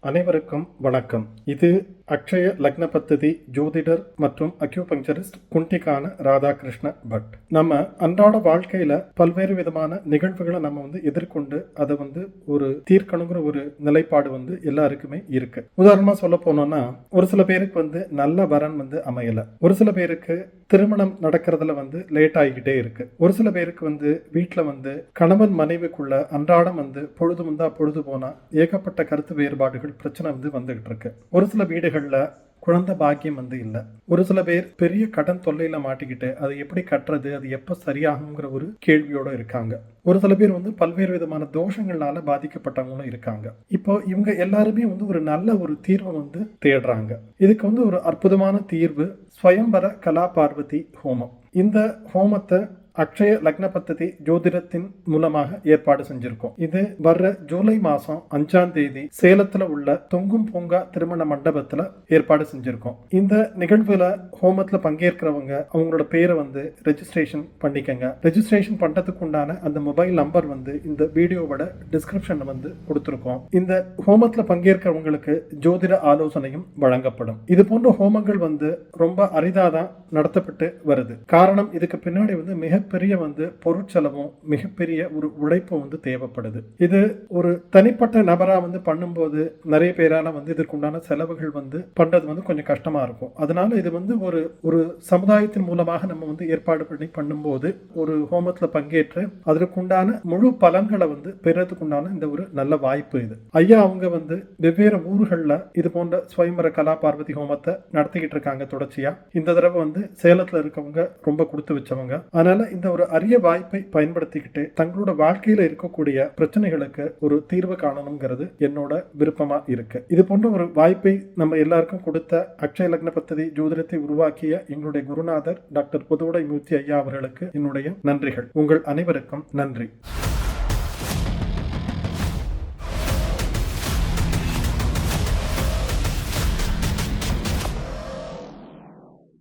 அனைவருக்கும் வணக்கம். இது அக்ஷய லக்ன பத்ததி ஜோதிடர் மற்றும் அக்யூபங்சரிஸ்ட் குண்டிக்கான ராதாகிருஷ்ண பட். நம்ம அன்றாட வாழ்க்கையில பல்வேறு விதமான நிகழ்வுகளை நம்ம வந்து எதிர்கொண்டு அதை வந்து ஒரு தீர்க்கணுங்கிற ஒரு நிலைப்பாடு வந்து எல்லாருக்குமே இருக்கு. உதாரணமா சொல்ல போனோம்னா ஒரு சில பேருக்கு வந்து நல்ல வரன் வந்து அமையல. ஒரு சில பேருக்கு திருமணம் நடக்கிறதுல வந்து லேட் ஆகிக்கிட்டே இருக்கு. ஒரு சில பேருக்கு வந்து வீட்டில் வந்து கணவன் மனைவிக்குள்ள அன்றாடம் வந்து பொழுது வந்தா பொழுது போனா ஏகப்பட்ட கருத்து வேறுபாடுகள் பிரச்சனை வந்து வந்துகிட்டு இருக்கு. ஒரு சில வீடுகள் வீடுகளில் குழந்தை பாக்கியம் வந்து இல்லை. ஒரு சில பேர் பெரிய கடன் தொல்லையில மாட்டிக்கிட்டு அதை எப்படி கட்டுறது அது எப்போ சரியாகுங்கிற ஒரு கேள்வியோட இருக்காங்க. ஒரு சில பேர் வந்து பல்வேறு விதமான தோஷங்களால பாதிக்கப்பட்டவங்களும் இருக்காங்க. இப்போ இவங்க எல்லாருமே வந்து ஒரு நல்ல ஒரு தீர்வை வந்து தேடுறாங்க. இதுக்கு வந்து ஒரு அற்புதமான தீர்வு ஸ்வயம்பர கலா பார்வதி ஹோமம். இந்த ஹோமத்தை அக்ஷய லக்ன பத்ததி ஜோதிடத்தின் மூலமாக ஏற்பாடு செஞ்சிருக்கோம். இது வர்ற ஜூலை மாசம் அஞ்சாம் தேதி சேலத்துல உள்ள தொங்கும் பூங்கா திருமண மண்டபத்துல ஏற்பாடு செஞ்சிருக்கோம். இந்த நிகழ்வுல ஹோமத்துல பங்கேற்கிறவங்க அவங்களோட பேரை வந்து ரெஜிஸ்ட்ரேஷன் பண்ணிக்கங்க. ரெஜிஸ்ட்ரேஷன் பண்றதுக்கு உண்டான அந்த மொபைல் நம்பர் வந்து இந்த வீடியோவோட டிஸ்கிரிப்ஷன்ல வந்து கொடுத்துருக்கோம். இந்த ஹோமத்துல பங்கேற்கிறவங்களுக்கு ஜோதிட ஆலோசனையும் வழங்கப்படும். இது போன்ற ஹோமங்கள் வந்து ரொம்ப அரிதாதான் நடத்தப்பட்டு வருது. காரணம் இதுக்கு பின்னாடி வந்து மிக மிகப்பெரிய வந்து பொருட்செலவும் மிகப்பெரிய ஒரு உழைப்பும் வந்து தேவைப்படுது. இது ஒரு தனிப்பட்ட நபராக வந்து பண்ணும்போது நிறைய பேரால வந்து இதற்குண்டான செலவுகள் வந்து பண்ணுறது வந்து கொஞ்சம் கஷ்டமாக இருக்கும். அதனால இது வந்து ஒரு ஒரு சமுதாயத்தின் மூலமாக நம்ம வந்து ஏற்பாடு பண்ணி பண்ணும்போது ஒரு ஹோமத்தில் பங்கேற்று அதற்குண்டான முழு பலன்களை வந்து பெறதுக்குண்டான இந்த ஒரு நல்ல வாய்ப்பு இது. ஐயா அவங்க வந்து வெவ்வேறு ஊர்களில் இது போன்ற ஸ்வயம்பர கலா பார்வதி ஹோமத்தை நடத்திக்கிட்டு இருக்காங்க தொடர்ச்சியாக இந்த தடவை வந்து சேலத்தில் இருக்கவங்க ரொம்ப கொடுத்து வச்சவங்க. அதனால இந்த ஒரு அரிய வாய்ப்பை பயன்படுத்திக்கிட்டு தங்களோட வாழ்க்கையில இருக்கக்கூடிய பிரச்சனைகளுக்கு ஒரு தீர்வு காணணுங்கிறது என்னோட விருப்பமா இருக்கு. இது போன்ற ஒரு வாய்ப்பை நம்ம எல்லாருக்கும் கொடுத்த அக்ஷய லக்ன பத்ததி ஜோதிடத்தை உருவாக்கிய எங்களுடைய குருநாதர் டாக்டர் புதுவடை மூர்த்தி ஐயா அவர்களுக்கு என்னுடைய நன்றிகள். உங்கள் அனைவருக்கும் நன்றி.